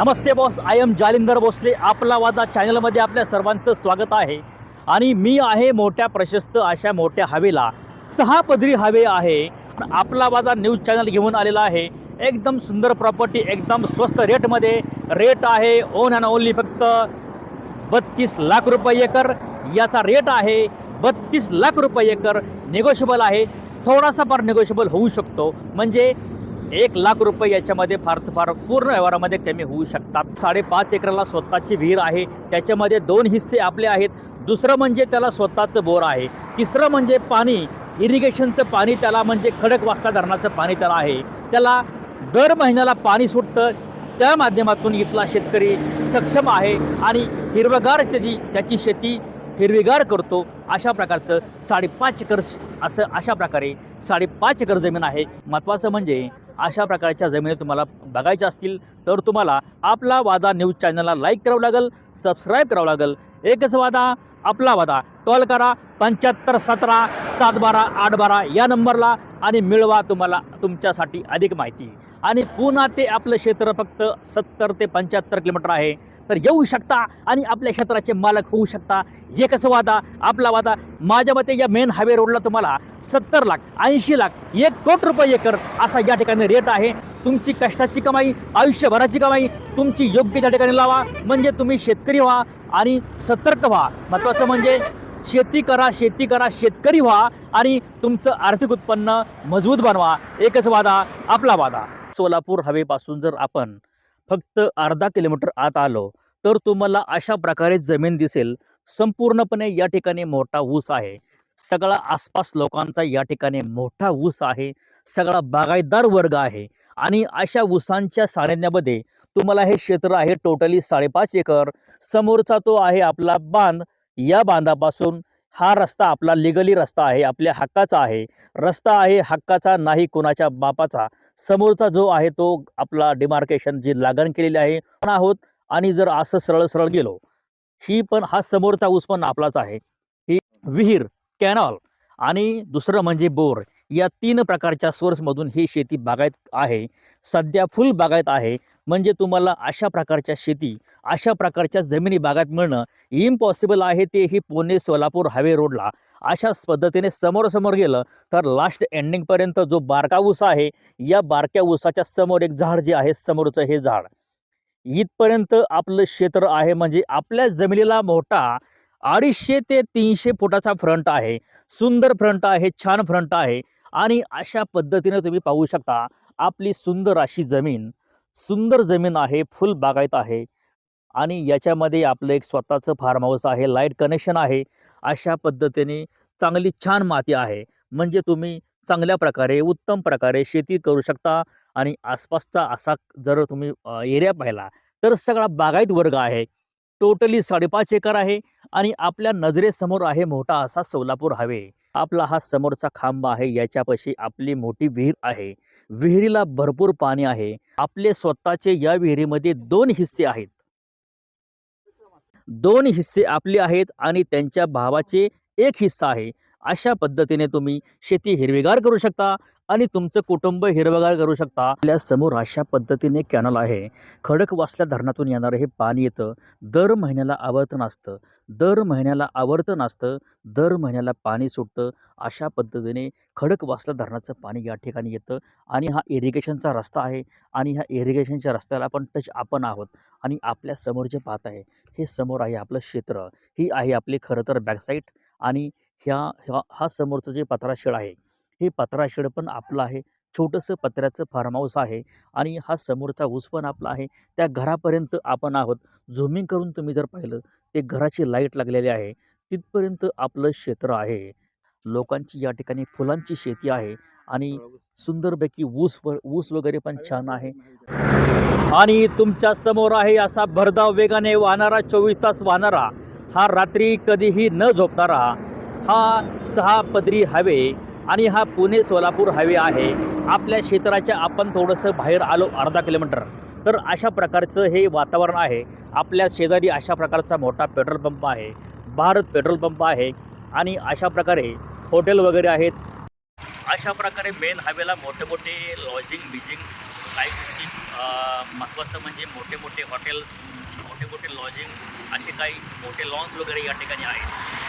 Namaste boss I am Jalinder Bhosale. आपला वादा चॅनलमध्ये आपल्या सर्वांचं स्वागत आहे. आणि मी आहे मोठ्या प्रशस्त अशा मोठ्या हवेला. सहा पदरी हवे आहे. आपला वादा न्यूज चॅनल घेऊन आलेला आहे. एकदम सुंदर प्रॉपर्टी एकदम स्वस्त रेटमध्ये. रेट आहे ओन अँड ओनली फक्त बत्तीस लाख रुपये एकर. याचा रेट आहे बत्तीस लाख रुपये एकर. निगोशिबल आहे. थोडासा फार निगोशिबल होऊ शकतो. म्हणजे एक लाख रुपये याच्यामध्ये फार फार पूर्ण व्यवहारामध्ये कमी होऊ शकतात. साडेपाच एकराला स्वतःची विहीर आहे. त्याच्यामध्ये दोन हिस्से आपले आहेत. दुसरं म्हणजे त्याला स्वतःचं बोर आहे. तिसरं म्हणजे पाणी इरिगेशनचं पाणी त्याला म्हणजे खडक खडकवासला धरणाचं पाणी त्याला आहे. त्याला दर महिन्याला पाणी सुटतं. त्या माध्यमातून इथला शेतकरी सक्षम आहे आणि हिरवगार त्याची त्याची शेती हिरवीगार करतो. अशा प्रकारचं साडेपाच एकर असं अशा प्रकारे साडेपाच एकर जमीन आहे. महत्त्वाचं म्हणजे अशा प्रकारच्या जमिनी तुम्हाला बघायच्या असतील तर तुम्हाला आपला वादा न्यूज चॅनलला लाईक करावं लागेल सबस्क्राईब करावं लागेल. एकच वादा आपला वादा. कॉल करा पंच्याहत्तर सतरा सात बारा आठ बारा या नंबरला आणि मिळवा तुम्हाला तुमच्यासाठी अधिक माहिती. आणि पुन्हा ते आपलं क्षेत्र फक्त सत्तर ते पंच्याहत्तर किलोमीटर आहे. तर येऊ शकता आणि आपल्या क्षेत्राचे मालक होऊ शकता. एकच वादा आपला वादा माझ्या मते या मेन हायवे रोडला तुम्हाला सत्तर लाख ऐंशी लाख एक कोटी रुपये एकर असा या ठिकाणी रेट आहे. तुमची कष्टाची कमाई आयुष्यभराची कमाई तुमची योग्य त्या ठिकाणी लावा. म्हणजे तुम्ही शेतकरी व्हा आणि सतर्क व्हा. महत्त्वाचं म्हणजे शेती करा शेती करा शेतकरी व्हा आणि तुमचं आर्थिक उत्पन्न मजबूत बनवा. एकच वादा आपला वादा सोलापूर हवेपासून जर आपण फक्त अर्धा किलोमीटर आत आलो तर तुम्हाला अशा प्रकारे जमीन दिसेल. संपूर्णपणे या ठिकाणी मोठा ऊस आहे. सगळा आसपास लोकांचा या ठिकाणी मोठा ऊस आहे. सगळा बागायतदार वर्ग आहे. आणि अशा ऊसांच्या सारण्यामध्ये तुम्हाला हे क्षेत्र आहे टोटली साडेपाच एकर. समोरचा तो आहे आपला बांध. या बांधापासून हा रस्ता आपला लिगली रस्ता आहे आपल्या हक्काचा आहे. रस्ता आहे हक्काचा नाही कोणाच्या बापाचा. समोरचा जो आहे तो आपला डिमार्केशन जी लागण केलेली आहे पण आहोत आणि जर असं सरळ सरळ गेलो ही पण हा समोरचा ऊस पण आपलाच आहे. ही विहीर कॅनॉल आणि दुसरं म्हणजे बोर. या तीन प्रकारच्या सोर्समधून ही शेती बागायत आहे. सध्या फुल बागायत आहे. म्हणजे तुम्हाला अशा प्रकारच्या शेती अशा प्रकारच्या जमिनी बागायत मिळणं इम्पॉसिबल आहे ते ही पुणे सोलापूर हायवे रोडला. अशाच पद्धतीने समोरासमोर गेलं तर लास्ट एंडिंगपर्यंत जो बारका ऊस आहे या बारक्या ऊसाच्या समोर एक झाड जे आहे समोरचं हे झाड. इथपर्यंत आपलं क्षेत्र आहे म्हणजे आपल्या जमिनीला मोठा अडीचशे ते तीनशे फुटाचा फ्रंट आहे. सुंदर फ्रंट आहे छान फ्रंट आहे. आणि अशा पद्धतीने तुम्ही पाहू शकता आपली सुंदर अशी जमीन सुंदर जमीन आहे फुल बागायत आहे आणि याच्यामध्ये आपलं एक स्वतःचं फार्म हाऊस आहे लाइट कनेक्शन आहे. अशा पद्धतीने चांगली छान माती आहे. म्हणजे तुम्ही चांगल्या प्रकारे उत्तम प्रकारे शेती करू शकता आणि आसपासचा असा जर तुम्ही एरिया पाहिला तर सगळा बागायत वर्ग आहे. टोटली साडेपाच एकर आहे आणि आपल्या नजरेसमोर आहे मोठा असा सोलापूर हवे आपला हा समोरचा खांब आहे याच्यापाशी आपली मोठी विहीर आहे. विहिरीला भरपूर पाणी आहे. आपले स्वतःचे या विहिरीमध्ये दोन हिस्से आहेत. दोन हिस्से आपले आहेत आणि त्यांच्या भावाचे एक हिस्सा आहे. अशा पद्धतीने तुम्ही शेती हिरवीगार करू शकता. आणि तुमचं कुटुंब हिरवगार करू शकता. आपल्यासमोर अशा पद्धतीने कॅनल आहे. खडक वासल्या धरणातून येणारं हे पाणी येतं. दर महिन्याला आवर्तन असतं. दर महिन्याला आवर्तन असतं. दर महिन्याला पाणी सुटतं. अशा पद्धतीने खडक वासल्या धरणाचं पाणी या ठिकाणी येतं. आणि हा इरिगेशनचा रस्ता आहे. आणि ह्या इरिगेशनच्या रस्त्याला आपण टच आपण आहोत. आणि आपल्यासमोर जे पाहत आहे हे समोर आहे आपलं क्षेत्र. ही आहे आपली खरं तर बॅकसाईट आणि ह्या ह्या हा समोरचं जे पत्राशेळ आहे हे पत्रा शेड पण आपलं आहे. छोटंसं पत्र्याचं फार्म हाऊस आहे आणि हा समोरचा ऊस पण आपला आहे. त्या घरापर्यंत आपण आहोत. झुमिंग करून तुम्ही जर पाहिलं ते घराची लाइट लागलेली आहे. तिथपर्यंत आपलं क्षेत्र आहे. लोकांची या ठिकाणी फुलांची शेती आहे आणि सुंदरपैकी ऊस व ऊस वगैरे पण छान आहे. आणि तुमच्यासमोर आहे असा भरधाव वेगाने वाहणारा चोवीस तास वाहणारा हा रात्री कधीही न झोपणारा हा सहा पदरी हायवे आणि हा पुणे सोलापूर हायवे आहे. आपल्या क्षेत्राच्या आपण थोडंसं बाहेर आलो अर्धा किलोमीटर. तर अशा प्रकारचं हे वातावरण आहे. आपल्या शेजारी अशा प्रकारचा मोठा पेट्रोल पंप आहे. भारत पेट्रोल पंप आहे. आणि अशा प्रकारे हॉटेल वगैरे आहेत. अशा प्रकारे मेन हायवेला मोठे मोठे लॉजिंग बिजिंग काही महत्त्वाचं म्हणजे मोठे मोठे हॉटेल्स मोठे मोठे लॉजिंग असे काही मोठे लॉन्स वगैरे या ठिकाणी आहेत.